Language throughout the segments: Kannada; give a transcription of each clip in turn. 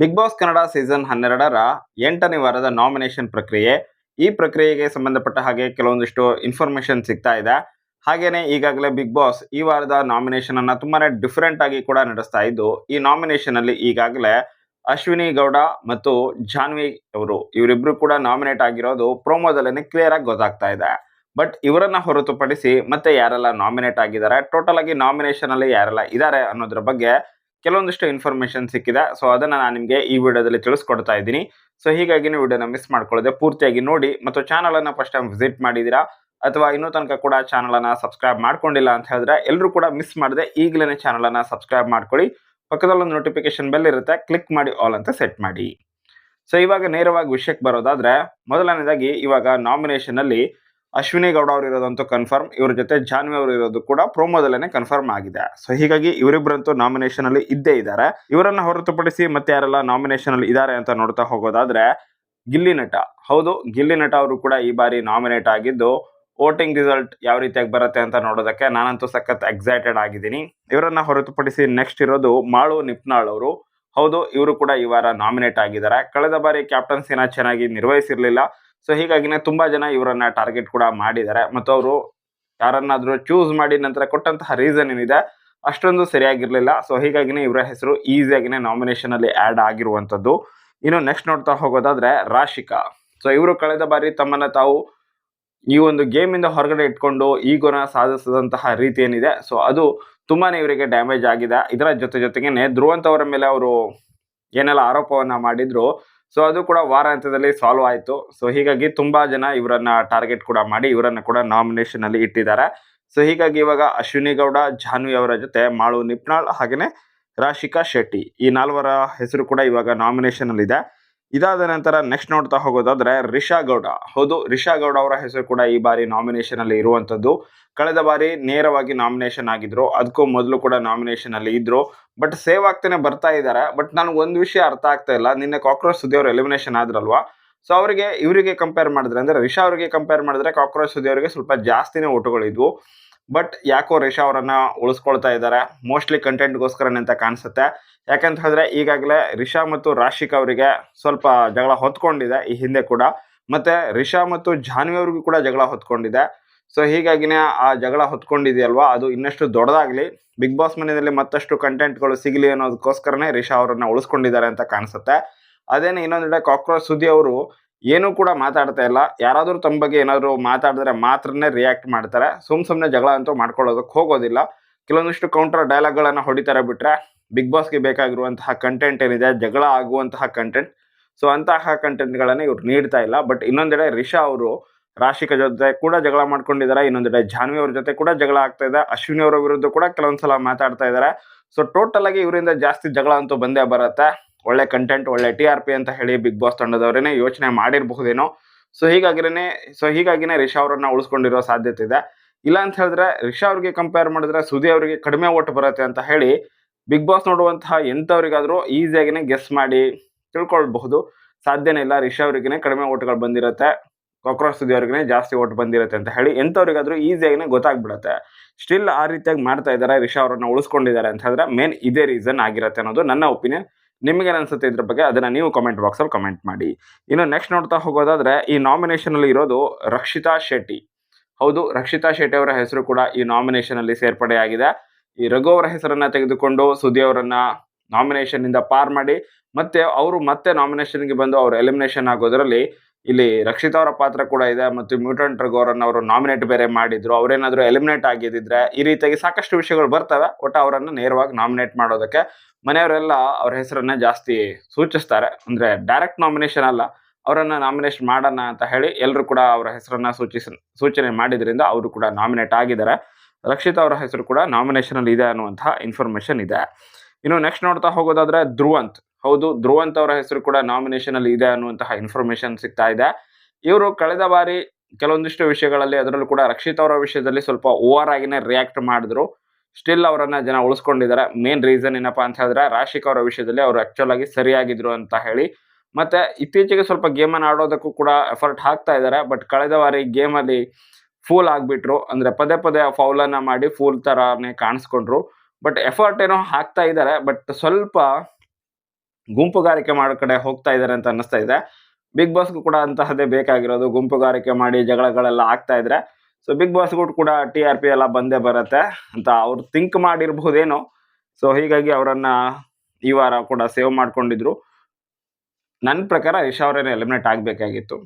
ಬಿಗ್ ಬಾಸ್ ಕನ್ನಡ ಸೀಸನ್ ಹನ್ನೆರಡರ ಎಂಟನೇ ವಾರದ ನಾಮಿನೇಷನ್ ಪ್ರಕ್ರಿಯೆ. ಈ ಪ್ರಕ್ರಿಯೆಗೆ ಸಂಬಂಧಪಟ್ಟ ಹಾಗೆ ಕೆಲವೊಂದಿಷ್ಟು ಇನ್ಫಾರ್ಮೇಷನ್ ಸಿಗ್ತಾ ಇದೆ. ಹಾಗೆಯೇ ಈಗಾಗಲೇ ಬಿಗ್ ಬಾಸ್ ಈ ವಾರದ ನಾಮಿನೇಷನ್ ಅನ್ನ ತುಂಬಾನೇ ಡಿಫರೆಂಟ್ ಆಗಿ ಕೂಡ ನಡೆಸ್ತಾ ಇದ್ದು, ಈ ನಾಮಿನೇಷನ್ ಅಲ್ಲಿ ಈಗಾಗಲೇ ಅಶ್ವಿನಿ ಗೌಡ ಮತ್ತು ಜಾನ್ವಿ ಅವರು ಇವರಿಬ್ರು ಕೂಡ ನಾಮಿನೇಟ್ ಆಗಿರೋದು ಪ್ರೋಮೋದಲ್ಲೇ ಕ್ಲಿಯರ್ ಆಗಿ ಗೊತ್ತಾಗ್ತಾ ಇದೆ. ಬಟ್ ಇವರನ್ನ ಹೊರತುಪಡಿಸಿ ಮತ್ತೆ ಯಾರೆಲ್ಲ ನಾಮಿನೇಟ್ ಆಗಿದ್ದಾರೆ ಟೋಟಲ್ ಆಗಿ ನಾಮಿನೇಷನ್ ಅಲ್ಲಿ ಯಾರೆಲ್ಲ ಇದ್ದಾರೆ ಅನ್ನೋದ್ರ ಬಗ್ಗೆ ಕೆಲವೊಂದಿಷ್ಟು ಇನ್ಫಾರ್ಮೇಶನ್ ಸಿಕ್ಕಿದೆ. ಸೊ ಅದನ್ನ ನಾನು ನಿಮಗೆ ಈ ವಿಡಿಯೋದಲ್ಲಿ ತಿಳಿಸ್ಕೊಡ್ತಾ ಇದ್ದೀನಿ. ಸೊ ಹೀಗಾಗಿ ನೀವು ವಿಡಿಯೋನ ಮಿಸ್ ಮಾಡ್ಕೊಳ್ಳದೆ ಪೂರ್ತಿಯಾಗಿ ನೋಡಿ. ಮತ್ತು ಚಾನಲನ್ನು ಫಸ್ಟ್ ಟೈಮ್ ವಿಸಿಟ್ ಮಾಡಿದ್ದೀರಾ? ಅಥವಾ ಇನ್ನೂ ತನಕ ಕೂಡ ಚಾನಲನ್ನು ಸಬ್ಸ್ಕ್ರೈಬ್ ಮಾಡ್ಕೊಂಡಿಲ್ಲ ಅಂತ ಹೇಳಿದ್ರೆ ಎಲ್ಲರೂ ಕೂಡ ಮಿಸ್ ಮಾಡದೆ ಈಗಲೇ ಚಾನಲನ್ನು ಸಬ್ಸ್ಕ್ರೈಬ್ ಮಾಡ್ಕೊಳ್ಳಿ. ಪಕ್ಕದಲ್ಲೊಂದು ನೋಟಿಫಿಕೇಶನ್ ಬೆಲ್ ಇರುತ್ತೆ. ಕ್ಲಿಕ್ ಮಾಡಿ ಆಲ್ ಅಂತ ಸೆಟ್ ಮಾಡಿ. ಸೊ ಇವಾಗ ನೇರವಾಗಿ ವಿಷಯಕ್ಕೆ ಬರೋದಾದ್ರೆ ಮೊದಲನೇದಾಗಿ ಇವಾಗ ನಾಮಿನೇಷನ್ ಅಲ್ಲಿ ಅಶ್ವಿನಿ ಗೌಡ ಅವರು ಇರೋದಂತೂ ಕನ್ಫರ್ಮ್ ಇವ್ರ ಜೊತೆ ಜಾನ್ವಿ ಅವರು ಇರೋದು ಕೂಡ ಪ್ರೋಮೋದಲ್ಲೇ ಕನ್ಫರ್ಮ್ ಆಗಿದೆ. ಸೊ ಹೀಗಾಗಿ ಇವರಿಬ್ಬರಂತೂ ನಾಮಿನೇಷನ್ ಅಲ್ಲಿ ಇದ್ದೇ ಇದ್ದಾರೆ. ಇವರನ್ನ ಹೊರತುಪಡಿಸಿ ಮತ್ತೆ ಯಾರೆಲ್ಲ ನಾಮಿನೇಷನ್ ಅಲ್ಲಿ ಇದ್ದಾರೆ ಅಂತ ನೋಡ್ತಾ ಹೋಗೋದಾದ್ರೆ ಗಿಲ್ಲಿ ನಟ. ಹೌದು, ಗಿಲ್ಲಿ ನಟ ಅವರು ಕೂಡ ಈ ಬಾರಿ ನಾಮಿನೇಟ್ ಆಗಿದ್ದು ವೋಟಿಂಗ್ ರಿಸಲ್ಟ್ ಯಾವ ರೀತಿಯಾಗಿ ಬರುತ್ತೆ ಅಂತ ನೋಡೋದಕ್ಕೆ ನಾನಂತೂ ಸಖತ್ ಎಕ್ಸೈಟೆಡ್ ಆಗಿದ್ದೀನಿ. ಇವರನ್ನ ಹೊರತುಪಡಿಸಿ ನೆಕ್ಸ್ಟ್ ಇರೋದು ಮಾಳು ನಿಪ್ನಾಳ್ ಅವರು. ಹೌದು, ಇವರು ಕೂಡ ಈ ವಾರ ನಾಮಿನೇಟ್ ಆಗಿದ್ದಾರೆ. ಕಳೆದ ಬಾರಿ ಕ್ಯಾಪ್ಟನ್ಸಿನ ಚೆನ್ನಾಗಿ ನಿರ್ವಹಿಸಿರ್ಲಿಲ್ಲ. ಸೊ ಹೀಗಾಗಿನೇ ತುಂಬಾ ಜನ ಇವರನ್ನ ಟಾರ್ಗೆಟ್ ಕೂಡ ಮಾಡಿದ್ದಾರೆ. ಮತ್ತು ಅವರು ಯಾರನ್ನಾದ್ರೂ ಚೂಸ್ ಮಾಡಿ ನಂತರ ಕೊಟ್ಟಂತಹ ರೀಸನ್ ಏನಿದೆ, ಅಷ್ಟೊಂದು ಸರಿಯಾಗಿರ್ಲಿಲ್ಲ. ಸೊ ಹೀಗಾಗಿನೇ ಇವರ ಹೆಸರು ಈಸಿಯಾಗಿನೇ ನಾಮಿನೇಷನ್ ಅಲ್ಲಿ ಆಡ್ ಆಗಿರುವಂತದ್ದು ಇನ್ನು ನೆಕ್ಸ್ಟ್ ನೋಡ್ತಾ ಹೋಗೋದಾದ್ರೆ ರಾಶಿಕಾ. ಸೊ ಇವರು ಕಳೆದ ಬಾರಿ ತಮ್ಮನ್ನ ತಾವು ಈ ಒಂದು ಗೇಮ್ ಇಂದ ಹೊರಗಡೆ ಇಟ್ಕೊಂಡು ಈಗೋನ ಸಾಧಿಸಿದಂತಹ ರೀತಿ ಏನಿದೆ. ಸೊ ಅದು ತುಂಬಾನೇ ಇವರಿಗೆ ಡ್ಯಾಮೇಜ್ ಆಗಿದೆ. ಇದರ ಜೊತೆ ಜೊತೆಗೇನೆ ಧ್ರುವಂತವರ ಮೇಲೆ ಅವರು ಏನೆಲ್ಲ ಆರೋಪವನ್ನ ಮಾಡಿದ್ರು ಸೊ ಅದು ಕೂಡ ವಾರಾಂತ್ಯದಲ್ಲಿ ಸಾಲ್ವ್ ಆಯಿತು. ಸೊ ಹೀಗಾಗಿ ತುಂಬಾ ಜನ ಇವರನ್ನ ಟಾರ್ಗೆಟ್ ಕೂಡ ಮಾಡಿ ಇವರನ್ನ ಕೂಡ ನಾಮಿನೇಷನ್ ಅಲ್ಲಿ ಇಟ್ಟಿದ್ದಾರೆ. ಸೊ ಹೀಗಾಗಿ ಇವಾಗ ಅಶ್ವಿನಿ ಗೌಡ ಜಾನ್ವಿ ಅವರ ಜೊತೆ ಮಾಳು ನಿಪ್ನಾಳ್ ಹಾಗೆಯೇ ರಾಶಿಕಾ ಶೆಟ್ಟಿ ಈ ನಾಲ್ವರ ಹೆಸರು ಕೂಡ ಇವಾಗ ನಾಮಿನೇಷನ್ ಅಲ್ಲಿ ಇದೆ. ಇದಾದ ನಂತರ ನೆಕ್ಸ್ಟ್ ನೋಡ್ತಾ ಹೋಗೋದಾದ್ರೆ ರಿಷಾ ಗೌಡ. ಹೌದು, ರಿಷಾ ಗೌಡ ಅವರ ಹೆಸರು ಕೂಡ ಈ ಬಾರಿ ನಾಮಿನೇಷನ್ ಅಲ್ಲಿ ಇರುವಂತದ್ದು. ಕಳೆದ ಬಾರಿ ನೇರವಾಗಿ ನಾಮಿನೇಷನ್ ಆಗಿದ್ರು. ಅದಕ್ಕೂ ಮೊದಲು ಕೂಡ ನಾಮಿನೇಷನ್ ಅಲ್ಲಿ ಇದ್ರು. ಬಟ್ ಸೇವ್ ಆಗ್ತಾನೆ ಬರ್ತಾ ಇದ್ದಾರೆ ಬಟ್ ನನಗೆ ಒಂದು ವಿಷಯ ಅರ್ಥ ಆಗ್ತಾ ಇಲ್ಲ. ನಿನ್ನೆ ಕಾಕ್ರೋಚ್ ಸುದ್ದಿಯವರು ಎಲಿಮಿನೇಷನ್ ಆದ್ರಲ್ವಾ? ಸೊ ಅವರಿಗೆ, ಇವರಿಗೆ ಕಂಪೇರ್ ಮಾಡಿದ್ರೆ, ಅಂದ್ರೆ ರಿಷಾ ಅವರಿಗೆ ಕಂಪೇರ್ ಮಾಡಿದ್ರೆ ಕಾಕ್ರೋಚ್ ಸುದ್ದಿಯವರಿಗೆ ಸ್ವಲ್ಪ ಜಾಸ್ತಿನೇ ಓಟುಗಳಿದ್ವು ಬಟ್ ಯಾಕೋ ರಿಷಾ ಅವರನ್ನ ಉಳಿಸ್ಕೊಳ್ತಾ ಇದ್ದಾರೆ ಮೋಸ್ಟ್ಲಿ ಕಂಟೆಂಟ್ಗೋಸ್ಕರನೇ ಅಂತ ಕಾಣಿಸುತ್ತೆ. ಯಾಕಂತ ಹೇಳಿದ್ರೆ, ಈಗಾಗಲೇ ರಿಷಾ ಮತ್ತು ರಾಶಿಕ್ ಅವರಿಗೆ ಸ್ವಲ್ಪ ಜಗಳ ಹೊತ್ಕೊಂಡಿದೆ, ಈ ಹಿಂದೆ ಕೂಡ. ಮತ್ತೆ ರಿಷಾ ಮತ್ತು ಜಾನ್ವಿ ಅವ್ರಿಗೂ ಕೂಡ ಜಗಳ ಹೊತ್ಕೊಂಡಿದೆ. ಸೊ ಹೀಗಾಗಿನೇ ಆ ಜಗಳ ಹೊತ್ಕೊಂಡಿದೆಯಲ್ವಾ? ಅದು ಇನ್ನಷ್ಟು ದೊಡ್ಡದಾಗಲಿ ಬಿಗ್ ಬಾಸ್ ಮನೆಯಲ್ಲಿ ಮತ್ತಷ್ಟು ಕಂಟೆಂಟ್ಗಳು ಸಿಗಲಿ ಅನ್ನೋದಕ್ಕೋಸ್ಕರನೇ ರಿಷಾ ಅವರನ್ನ ಉಳಿಸ್ಕೊಂಡಿದ್ದಾರೆ ಅಂತ ಕಾಣಿಸುತ್ತೆ. ಅದೇನೆ ಇನ್ನೊಂದೆಡೆ ಕಾಕ್ರೋಚ್ ಸುದ್ದಿ ಅವರು ಏನೂ ಕೂಡ ಮಾತಾಡ್ತಾ ಇಲ್ಲ. ಯಾರಾದರೂ ತಮ್ಮ ಬಗ್ಗೆ ಏನಾದರೂ ಮಾತಾಡಿದ್ರೆ ಮಾತ್ರನೇ ರಿಯಾಕ್ಟ್ ಮಾಡ್ತಾರೆ. ಸುಮ್ ಸುಮ್ಮನೆ ಜಗಳ ಅಂತೂ ಮಾಡ್ಕೊಳ್ಳೋದಕ್ಕೆ ಹೋಗೋದಿಲ್ಲ. ಕೆಲವೊಂದಿಷ್ಟು ಕೌಂಟರ್ ಡೈಲಾಗ್ಗಳನ್ನು ಹೊಡಿತಾರೆ ಬಿಟ್ಟರೆ ಬಿಗ್ ಬಾಸ್ಗೆ ಬೇಕಾಗಿರುವಂತಹ ಕಂಟೆಂಟ್ ಏನಿದೆ, ಜಗಳ ಆಗುವಂತಹ ಕಂಟೆಂಟ್ ಸೊ ಅಂತಹ ಕಂಟೆಂಟ್ಗಳನ್ನು ಇವ್ರು ನೀಡ್ತಾ ಇಲ್ಲ. ಬಟ್ ಇನ್ನೊಂದೆಡೆ ರಿಷಾ ಅವರು ರಾಶಿಕಾ ಜೊತೆ ಕೂಡ ಜಗಳ ಮಾಡ್ಕೊಂಡಿದ್ದಾರೆ ಇನ್ನೊಂದೆಡೆ ಜಾನ್ವಿ ಅವ್ರ ಜೊತೆ ಕೂಡ ಜಗಳ ಆಗ್ತಾ ಇದೆ. ಅಶ್ವಿನಿ ಅವರ ವಿರುದ್ಧ ಕೂಡ ಕೆಲವೊಂದ್ಸಲ ಮಾತಾಡ್ತಾ ಇದ್ದಾರೆ ಸೊ ಟೋಟಲ್ ಆಗಿ ಇವರಿಂದ ಜಾಸ್ತಿ ಜಗಳ ಅಂತೂ ಬಂದೇ ಬರುತ್ತೆ. ಒಳ್ಳೆ ಕಂಟೆಂಟ್ ಒಳ್ಳೆ ಟಿ ಆರ್ ಪಿ ಅಂತ ಹೇಳಿ ಬಿಗ್ ಬಾಸ್ ತಂಡದವರೇನೆ ಯೋಚನೆ ಮಾಡಿರಬಹುದೇನೋ. ಸೊ ಹೀಗಾಗಿನೇ ಸೊ ಹೀಗಾಗಿನೇ ರಿಷಾ ಅವರನ್ನ ಉಳಿಸ್ಕೊಂಡಿರೋ ಸಾಧ್ಯತೆ ಇದೆ. ಇಲ್ಲ ಅಂತ ಹೇಳಿದ್ರೆ ರಿಷಾ ಅವ್ರಿಗೆ ಕಂಪೇರ್ ಮಾಡಿದ್ರೆ ಸುದಿ ಅವರಿಗೆ ಕಡಿಮೆ ಓಟ್ ಬರುತ್ತೆ ಅಂತ ಹೇಳಿ ಬಿಗ್ ಬಾಸ್ ನೋಡುವಂತಹ ಎಂಥವ್ರಿಗಾದ್ರೂ ಈಸಿಯಾಗಿನೇ ಗೆಸ್ ಮಾಡಿ ತಿಳ್ಕೊಳ್ಬಹುದು. ಸಾಧ್ಯನೇ ಇಲ್ಲ ರಿಷಾ ಅವರಿಗೆ ಕಡಿಮೆ ಓಟ್ಗಳು ಬಂದಿರುತ್ತೆ. ಕಾಕ್ರೋಚ್ ಸುದ್ದಿ ಜಾಸ್ತಿ ಓಟ್ ಬಂದಿರುತ್ತೆ ಅಂತ ಹೇಳಿ ಎಂಥವ್ರಿಗಾದ್ರೂ ಈಸಿಯಾಗಿನೇ ಗೊತ್ತಾಗ್ಬಿಡುತ್ತೆ. ಸ್ಟಿಲ್ ಆ ರೀತಿಯಾಗಿ ಮಾಡ್ತಾ ಇದ್ದಾರೆ ರಿಷಾ ಅವರನ್ನ ಉಳಿಸ್ಕೊಂಡಿದ್ದಾರೆ ಅಂತ ಹೇಳಿದ್ರೆ ಮೇನ್ ಇದೇ ರೀಸನ್ ಆಗಿರುತ್ತೆ ಅನ್ನೋದು ನನ್ನ ಒಪಿನಿಯನ್ ನಿಮಗೆ ಅನಿಸುತ್ತೆ ಇದ್ರ ಬಗ್ಗೆ ಅದನ್ನ ನೀವು ಕಮೆಂಟ್ ಬಾಕ್ಸಲ್ಲಿ ಕಮೆಂಟ್ ಮಾಡಿ. ಇನ್ನು ನೆಕ್ಸ್ಟ್ ನೋಡ್ತಾ ಹೋಗೋದಾದ್ರೆ ಈ ನಾಮಿನೇಷನಲ್ಲಿ ಇರೋದು ರಕ್ಷಿತಾ ಶೆಟ್ಟಿ. ಹೌದು, ರಕ್ಷಿತಾ ಶೆಟ್ಟಿ ಅವರ ಹೆಸರು ಕೂಡ ಈ ನಾಮಿನೇಷನಲ್ಲಿ ಸೇರ್ಪಡೆಯಾಗಿದೆ ಈ ರಘು ಅವರ ಹೆಸರನ್ನ ತೆಗೆದುಕೊಂಡು ಸುದಿ ಅವರನ್ನ ನಾಮಿನೇಷನ್ ಇಂದ ಪಾರ್ ಮಾಡಿ, ಮತ್ತೆ ಅವರು ಮತ್ತೆ ನಾಮಿನೇಷನ್ಗೆ ಬಂದು ಅವರು ಎಲಿಮಿನೇಷನ್ ಆಗೋದ್ರಲ್ಲಿ ಇಲ್ಲಿ ರಕ್ಷಿತಾ ಅವರ ಪಾತ್ರ ಕೂಡ ಇದೆ ಮತ್ತು ಮ್ಯೂಟೆಂಟ್ ರಘೋರನ್ ಅವರು ನಾಮಿನೇಟ್ ಬೇರೆ ಮಾಡಿದ್ರು. ಅವರೇನಾದ್ರೂ ಎಲಿಮಿನೇಟ್ ಆಗಿದ್ದಿದ್ರೆ ಈ ರೀತಿಯಾಗಿ ಸಾಕಷ್ಟು ವಿಷಯಗಳು ಬರ್ತವೆ. ಒಟ್ಟು ಅವರನ್ನು ನೇರವಾಗಿ ನಾಮಿನೇಟ್ ಮಾಡೋದಕ್ಕೆ ಮನೆಯವರೆಲ್ಲ ಅವ್ರ ಹೆಸರನ್ನ ಜಾಸ್ತಿ ಸೂಚಿಸ್ತಾರೆ. ಅಂದ್ರೆ ಡೈರೆಕ್ಟ್ ನಾಮಿನೇಷನ್ ಅಲ್ಲ. ಅವರನ್ನ ನಾಮಿನೇಷನ್ ಮಾಡೋಣ ಅಂತ ಹೇಳಿ ಎಲ್ಲರೂ ಕೂಡ ಅವರ ಹೆಸರನ್ನ ಸೂಚಿಸ, ಸೂಚನೆ ಮಾಡಿದ್ರಿಂದ ಅವರು ಕೂಡ ನಾಮಿನೇಟ್ ಆಗಿದ್ದಾರೆ. ರಕ್ಷಿತಾ ಅವರ ಹೆಸರು ಕೂಡ ನಾಮಿನೇಷನ್ ಅಲ್ಲಿ ಇದೆ ಅನ್ನುವಂತಹ ಇನ್ಫಾರ್ಮೇಶನ್ ಇದೆ. ಇನ್ನು ನೆಕ್ಸ್ಟ್ ನೋಡ್ತಾ ಹೋಗೋದಾದ್ರೆ ಧ್ರುವಂತ್. ಹೌದು ಧ್ರುವಂತ್ ಅವರ ಹೆಸರು ಕೂಡ ನಾಮಿನೇಷನ್ ಅಲ್ಲಿ ಇದೆ ಅನ್ನುವಂತಹ ಇನ್ಫಾರ್ಮೇಶನ್ ಸಿಗ್ತಾ ಇದೆ. ಇವರು ಕಳೆದ ಬಾರಿ ಕೆಲವೊಂದಿಷ್ಟು ವಿಷಯಗಳಲ್ಲಿ ಅದರಲ್ಲೂ ಕೂಡ ರಕ್ಷಿತ್ ಅವರ ವಿಷಯದಲ್ಲಿ ಸ್ವಲ್ಪ ಓವರ್ ಆಗಿನೇ ರಿಯಾಕ್ಟ್ ಮಾಡಿದ್ರು. ಸ್ಟಿಲ್ ಅವರನ್ನ ಜನ ಉಳಿಸ್ಕೊಂಡಿದ್ದಾರೆ. ಮೇನ್ ರೀಸನ್ ಏನಪ್ಪಾ ಅಂತ ಹೇಳಿದ್ರೆ ರಾಶಿಕ್ ಅವರ ವಿಷಯದಲ್ಲಿ ಅವರು ಆಕ್ಚುಲ್ ಆಗಿ ಸರಿಯಾಗಿದ್ರು ಅಂತ ಹೇಳಿ. ಮತ್ತೆ ಇತ್ತೀಚೆಗೆ ಸ್ವಲ್ಪ ಗೇಮನ್ನು ಆಡೋದಕ್ಕೂ ಕೂಡ ಎಫರ್ಟ್ ಹಾಕ್ತಾ ಇದ್ದಾರೆ. ಬಟ್ ಕಳೆದ ಬಾರಿ ಗೇಮಲ್ಲಿ ಫೂಲ್ ಆಗ್ಬಿಟ್ರು. ಅಂದ್ರೆ ಪದೇ ಪದೇ ಫೌಲನ್ನು ಮಾಡಿ ಫೂಲ್ ತರಾನೇ ಕಾಣಿಸ್ಕೊಂಡ್ರು. ಬಟ್ ಎಫರ್ಟ್ ಏನೋ ಹಾಕ್ತಾ ಇದ್ದಾರೆ. ಬಟ್ ಸ್ವಲ್ಪ ಗುಂಪುಗಾರಿಕೆ ಮಾಡೋ ಕಡೆ ಹೋಗ್ತಾ ಇದ್ದಾರೆ ಅಂತ ಅನ್ನಿಸ್ತಾ ಇದೆ. ಬಿಗ್ ಬಾಸ್ಗೂ ಕೂಡ ಅಂತಹದ್ದೇ ಬೇಕಾಗಿರೋದು ಗುಂಪುಗಾರಿಕೆ ಮಾಡಿ ಜಗಳಗಳೆಲ್ಲ ಆಗ್ತಾ ಇದ್ರೆ. ಸೊ ಬಿಗ್ ಬಾಸ್ಗೂ ಕೂಡ ಟಿ ಆರ್ ಪಿ ಎಲ್ಲ ಬಂದೇ ಬರುತ್ತೆ ಅಂತ ಅವ್ರು ಥಿಂಕ್ ಮಾಡಿರ್ಬಹುದೇನೋ. ಸೊ ಹೀಗಾಗಿ ಅವರನ್ನ ಈ ವಾರ ಕೂಡ ಸೇವ್ ಮಾಡ್ಕೊಂಡಿದ್ರು. ನನ್ನ ಪ್ರಕಾರ ಯಶ್ ಅವರೇನೆ ಎಲಿಮಿನೇಟ್ ಆಗಬೇಕಾಗಿತ್ತು.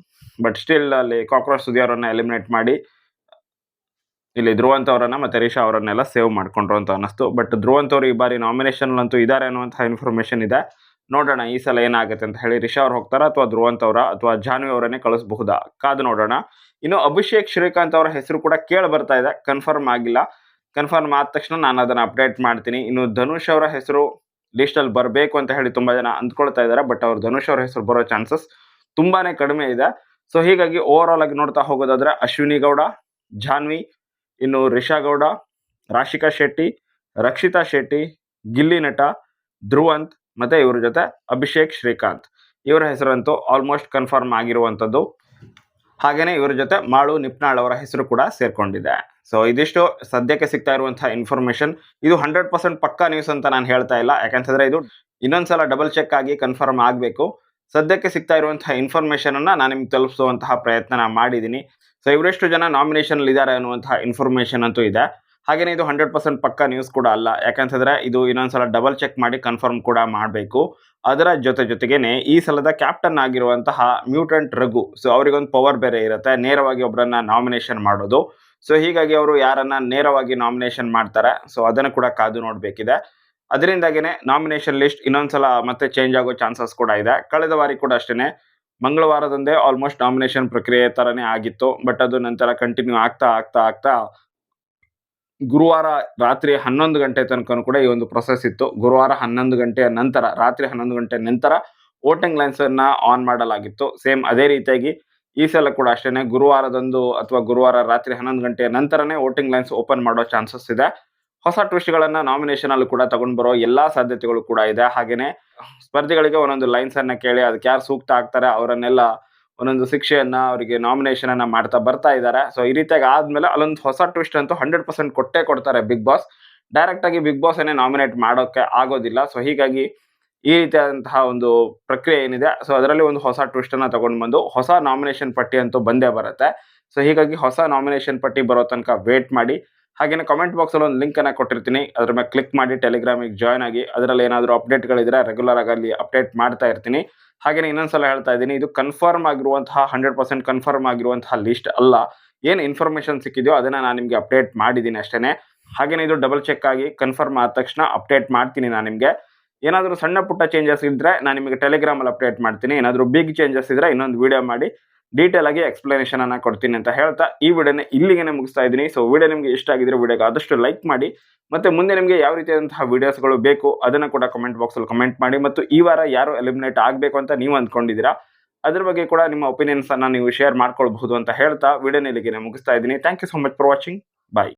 ಬಟ್ ಸ್ಟಿಲ್ ಅಲ್ಲಿ ಕಾಕ್ರೋಚ್ ಸುದಿ ಅವರನ್ನ ಎಲಿಮಿನೇಟ್ ಮಾಡಿ, ಇಲ್ಲಿ ಧ್ರುವಂತವರನ್ನ ಮತ್ತೆ ರಿಷಾ ಅವರನ್ನೆಲ್ಲ ಸೇವ್ ಮಾಡ್ಕೊಂಡ್ರು ಅಂತ ಅನ್ನಿಸ್ತು. ಬಟ್ ಧ್ರುವಂತವರು ಈ ಬಾರಿ ನಾಮಿನೇಷನ್ ಅಂತೂ ಇದ್ದಾರೆ ಅನ್ನುವಂತಹ ಇನ್ಫಾರ್ಮೇಶನ್ ಇದೆ. ನೋಡೋಣ, ಈ ಸಲ ಏನಾಗುತ್ತೆ ಅಂತ ಹೇಳಿ ರಿಷಾ ಅವ್ರು ಹೋಗ್ತಾರಾ ಅಥವಾ ಧ್ರುವಂತ್ ಅವರ ಅಥವಾ ಜಾನ್ವಿ ಅವರನ್ನೇ ಕಳಿಸಬಹುದಾ? ಕಾದು ನೋಡೋಣ. ಇನ್ನು ಅಭಿಷೇಕ್, ಶ್ರೀಕಾಂತ್ ಅವರ ಹೆಸರು ಕೂಡ ಕೇಳಿ ಬರ್ತಾ ಇದೆ. ಕನ್ಫರ್ಮ್ ಆಗಿಲ್ಲ. ಕನ್ಫರ್ಮ್ ಆದ ತಕ್ಷಣ ನಾನು ಅದನ್ನ ಅಪ್ಡೇಟ್ ಮಾಡ್ತೀನಿ. ಇನ್ನು ಧನುಷ್ ಅವರ ಹೆಸರು ಲಿಸ್ಟ್ ಅಲ್ಲಿ ಬರಬೇಕು ಅಂತ ಹೇಳಿ ತುಂಬಾ ಜನ ಅಂದ್ಕೊಳ್ತಾ ಇದ್ದಾರೆ. ಬಟ್ ಅವ್ರು ಧನುಷ್ ಅವರ ಹೆಸರು ಬರೋ ಚಾನ್ಸಸ್ ತುಂಬಾನೇ ಕಡಿಮೆ ಇದೆ. ಸೊ ಹೀಗಾಗಿ ಓವರ್ ಆಲ್ ಆಗಿ ನೋಡ್ತಾ ಹೋಗೋದಾದ್ರೆ ಅಶ್ವಿನಿ ಗೌಡ, ಜಾನ್ವಿ, ಇನ್ನು ರಿಷಾ ಗೌಡ, ರಾಶಿಕಾ ಶೆಟ್ಟಿ, ರಕ್ಷಿತಾ ಶೆಟ್ಟಿ, ಗಿಲ್ಲಿ ನಟ, ಧ್ರುವಂತ್ ಮತ್ತೆ ಇವ್ರ ಜೊತೆ ಅಭಿಷೇಕ್ ಶ್ರೀಕಾಂತ್. ಇವರ ಹೆಸರಂತೂ ಆಲ್ಮೋಸ್ಟ್ ಕನ್ಫರ್ಮ್ ಆಗಿರುವಂಥದ್ದು. ಹಾಗೆಯೇ ಇವರ ಜೊತೆ ಮಾಳು ನಿಪ್ನಾಳ್ ಅವರ ಹೆಸರು ಕೂಡ ಸೇರ್ಕೊಂಡಿದೆ. ಸೊ ಇದಿಷ್ಟು ಸದ್ಯಕ್ಕೆ ಸಿಗ್ತಾ ಇರುವಂತಹ ಇನ್ಫಾರ್ಮೇಶನ್ ಇದು ಹಂಡ್ರೆಡ್ ಪರ್ಸೆಂಟ್ ಪಕ್ಕಾ ನ್ಯೂಸ್ ಅಂತ ನಾನು ಹೇಳ್ತಾ ಇಲ್ಲ. ಯಾಕಂತಂದ್ರೆ ಇದು ಇನ್ನೊಂದ್ಸಲ ಡಬಲ್ ಚೆಕ್ ಆಗಿ ಕನ್ಫರ್ಮ್ ಆಗಬೇಕು. ಸದ್ಯಕ್ಕೆ ಸಿಗ್ತಾ ಇರುವಂತಹ ಇನ್ಫಾರ್ಮೇಶನ್ ಅನ್ನ ನಾನು ನಿಮ್ಗೆ ತಲುಪಿಸುವಂತಹ ಪ್ರಯತ್ನ ನಾನು ಮಾಡಿದ್ದೀನಿ ಸೊ ಇವರೆಷ್ಟು ಜನ ನಾಮಿನೇಷನ್ ಇದ್ದಾರೆ ಅನ್ನುವಂತಹ ಇನ್ಫಾರ್ಮೇಶನ್ ಅಂತೂ ಇದೆ. ಹಾಗೇನೆ ಇದು ಹಂಡ್ರೆಡ್ ಪರ್ಸೆಂಟ್ ಪಕ್ಕ ನ್ಯೂಸ್ ಕೂಡ ಅಲ್ಲ. ಯಾಕಂತಂದರೆ ಇದು ಇನ್ನೊಂದ್ಸಲ ಡಬಲ್ ಚೆಕ್ ಮಾಡಿ ಕನ್ಫರ್ಮ್ ಕೂಡ ಮಾಡಬೇಕು. ಅದರ ಜೊತೆ ಜೊತೆಗೇನೆ ಈ ಸಲದ ಕ್ಯಾಪ್ಟನ್ ಆಗಿರುವಂತಹ ಮ್ಯೂಟೆಂಟ್ ರಘು ಸೊ ಅವರಿಗೊಂದು ಪವರ್ ಬೇರೆ ಇರುತ್ತೆ. ನೇರವಾಗಿ ಒಬ್ಬರನ್ನ ನಾಮಿನೇಷನ್ ಮಾಡೋದು. ಸೊ ಹೀಗಾಗಿ ಅವರು ಯಾರನ್ನ ನೇರವಾಗಿ ನಾಮಿನೇಷನ್ ಮಾಡ್ತಾರೆ. ಸೊ ಅದನ್ನು ಕೂಡ ಕಾದು ನೋಡಬೇಕಿದೆ. ಅದರಿಂದಾಗಿನೇ ನಾಮಿನೇಷನ್ ಲಿಸ್ಟ್ ಇನ್ನೊಂದ್ಸಲ ಮತ್ತೆ ಚೇಂಜ್ ಆಗೋ ಚಾನ್ಸಸ್ ಕೂಡ ಇದೆ. ಕಳೆದ ಬಾರಿ ಕೂಡ ಅಷ್ಟೇ ಮಂಗಳವಾರದಂದೇ ಆಲ್ಮೋಸ್ಟ್ ನಾಮಿನೇಷನ್ ಪ್ರಕ್ರಿಯೆ ಥರನೇ ಆಗಿತ್ತು. ಬಟ್ ಅದು ನಂತರ ಕಂಟಿನ್ಯೂ ಆಗ್ತಾ ಆಗ್ತಾ ಆಗ್ತಾ ಗುರುವಾರ ರಾತ್ರಿ ಹನ್ನೊಂದು ಗಂಟೆ ತನಕ ಕೂಡ ಈ ಒಂದು ಪ್ರೊಸೆಸ್ ಇತ್ತು. ಗುರುವಾರ ಹನ್ನೊಂದು ಗಂಟೆಯ ನಂತರ, ರಾತ್ರಿ ಹನ್ನೊಂದು ಗಂಟೆ ನಂತರ ವೋಟಿಂಗ್ ಲೈನ್ಸ್ ಅನ್ನ ಆನ್ ಮಾಡಲಾಗಿತ್ತು. ಸೇಮ್ ಅದೇ ರೀತಿಯಾಗಿ ಈ ಸಲ ಕೂಡ ಅಷ್ಟೇನೆ, ಗುರುವಾರದಂದು ಅಥವಾ ಗುರುವಾರ ರಾತ್ರಿ ಹನ್ನೊಂದು ಗಂಟೆಯ ನಂತರನೇ ವೋಟಿಂಗ್ ಲೈನ್ಸ್ ಓಪನ್ ಮಾಡೋ ಚಾನ್ಸಸ್ ಇದೆ. ಹೊಸ ಟ್ವಿಸ್ಟ್ಗಳನ್ನ ನಾಮಿನೇಷನ್ ಅಲ್ಲಿ ಕೂಡ ತಗೊಂಡ್ ಬರೋ ಎಲ್ಲಾ ಸಾಧ್ಯತೆಗಳು ಕೂಡ ಇದೆ. ಹಾಗೇನೆ ಸ್ಪರ್ಧಿಗಳಿಗೆ ಒಂದೊಂದು ಲೈನ್ಸ್ ಅನ್ನ ಕೇಳಿ, ಅದಕ್ಕೆ ಯಾರು ಸೂಕ್ತ ಆಗ್ತಾರೆ, ಅವರನ್ನೆಲ್ಲ ಒಂದೊಂದು ಶಿಕ್ಷೆಯನ್ನು ಅವರಿಗೆ ನಾಮಿನೇಷನ್ ಅನ್ನ ಮಾಡ್ತಾ ಬರ್ತಾ ಇದ್ದಾರೆ ಸೊ ಈ ರೀತಿಯಾಗಿ ಆದ್ಮೇಲೆ ಅಲ್ಲೊಂದು ಹೊಸ ಟ್ವಿಸ್ಟ್ ಅಂತೂ ಹಂಡ್ರೆಡ್ ಪರ್ಸೆಂಟ್ ಕೊಟ್ಟೇ ಕೊಡ್ತಾರೆ ಬಿಗ್ ಬಾಸ್ ಡೈರೆಕ್ಟ್ ಆಗಿ ಬಿಗ್ ಬಾಸ್ ಅನ್ನೇ ನಾಮಿನೇಟ್ ಮಾಡೋಕೆ ಆಗೋದಿಲ್ಲ. ಸೊ ಹೀಗಾಗಿ ಈ ರೀತಿಯಾದಂತಹ ಒಂದು ಪ್ರಕ್ರಿಯೆ ಏನಿದೆ ಸೊ ಅದರಲ್ಲಿ ಒಂದು ಹೊಸ ಟ್ವಿಸ್ಟ್ ಅನ್ನ ತಗೊಂಡು ಬಂದು ಹೊಸ ನಾಮಿನೇಷನ್ ಪಟ್ಟಿ ಅಂತೂ ಬಂದೇ ಬರುತ್ತೆ. ಸೊ ಹೀಗಾಗಿ ಹೊಸ ನಾಮಿನೇಷನ್ ಪಟ್ಟಿ ಬರೋ ತನಕ ವೇಟ್ ಮಾಡಿ. ಹಾಗೇನೆ ಕಾಮೆಂಟ್ ಬಾಕ್ಸಲ್ಲಿ ಒಂದು ಲಿಂಕನ್ನು ಕೊಟ್ಟಿರ್ತೀನಿ. ಅದ್ರ ಮೇಲೆ ಕ್ಲಿಕ್ ಮಾಡಿ ಟೆಲಿಗ್ರಾಮಿಗೆ ಜಾಯ್ನ್ ಆಗಿ ಅದರಲ್ಲಿ ಏನಾದರೂ ಅಪ್ಡೇಟ್ಗಳಿದ್ರೆ ರೆಗ್ಯುಲರ್ ಆಗಿ ಅಲ್ಲಿ ಅಪ್ಡೇಟ್ ಮಾಡ್ತಾ ಇರ್ತೀನಿ. ಹಾಗೇನೆ ಇನ್ನೊಂದ್ಸಲ ಹೇಳ್ತಾ ಇದ್ದೀನಿ, ಇದು ಕನ್ಫರ್ಮ್ ಆಗಿರುವಂತಹ ಹಂಡ್ರೆಡ್ ಪರ್ಸೆಂಟ್ ಕನ್ಫರ್ಮ್ ಆಗಿರುವಂತಹ ಲಿಸ್ಟ್ ಅಲ್ಲ. ಏನು ಇನ್ಫಾರ್ಮೇಷನ್ ಸಿಕ್ಕಿದೆಯೋ ಅದನ್ನು ನಾನು ನಿಮಗೆ ಅಪ್ಡೇಟ್ ಮಾಡಿದ್ದೀನಿ ಅಷ್ಟೇ ಹಾಗೆಯೇ ಇದು ಡಬಲ್ ಚೆಕ್ ಆಗಿ ಕನ್ಫರ್ಮ್ ಆದ ತಕ್ಷಣ ಅಪ್ಡೇಟ್ ಮಾಡ್ತೀನಿ ನಾನು ನಿಮಗೆ. ಏನಾದರೂ ಸಣ್ಣ ಪುಟ್ಟ ಚೇಂಜಸ್ ಇದ್ದರೆ ನಾನು ನಿಮಗೆ ಟೆಲಿಗ್ರಾಮಲ್ಲಿ ಅಪ್ಡೇಟ್ ಮಾಡ್ತೀನಿ. ಏನಾದರೂ ಬಿಗ್ ಚೇಂಜಸ್ ಇದ್ದರೆ ಇನ್ನೊಂದು ವೀಡಿಯೋ ಮಾಡಿ. ಡೀಟೇಲ್ ಆಗಿ ಎಕ್ಸ್ಪ್ಲನೇಷನ್ ಅನ್ನ ಕೊಡ್ತೀನಿ ಅಂತ ಹೇಳ್ತಾ ಈ ವಿಡಿಯೋನ ಇಲ್ಲಿಗೆ ಮುಗಿಸ್ತಾ ಇದ್ದೀನಿ. ಸೊ ವಿಡಿಯೋ ನಿಮಗೆ ಇಷ್ಟ ಆಗಿದ್ರೆ ವಿಡಿಯೋಗೆ ಆದಷ್ಟು ಲೈಕ್ ಮಾಡಿ. ಮತ್ತೆ ಮುಂದೆ ನಿಮಗೆ ಯಾವ ರೀತಿಯಾದಂತಹ ವಿಡಿಯೋಸ್ಗಳು ಬೇಕು ಅದನ್ನು ಕೂಡ ಕಮೆಂಟ್ ಬಾಕ್ಸಲ್ಲಿ ಕಮೆಂಟ್ ಮಾಡಿ. ಮತ್ತು ಈ ವಾರ ಯಾರು ಎಲಿಮಿನೇಟ್ ಆಗಬೇಕು ಅಂತ ನೀವು ಅಂದ್ಕೊಂಡಿದ್ದೀರಾ, ಅದ್ರ ಬಗ್ಗೆ ಕೂಡ ನಿಮ್ಮ ಒಪಿನಿಯನ್ಸ್ ಅನ್ನ ನೀವು ಶೇರ್ ಮಾಡ್ಕೊಳ್ಬಹುದು ಅಂತ ಹೇಳ್ತಾ ವಿಡಿಯೋನ ಇಲ್ಲಿಗೆ ಮುಗಿಸ್ತಾ ಇದ್ದೀನಿ. Thank you so much for watching bye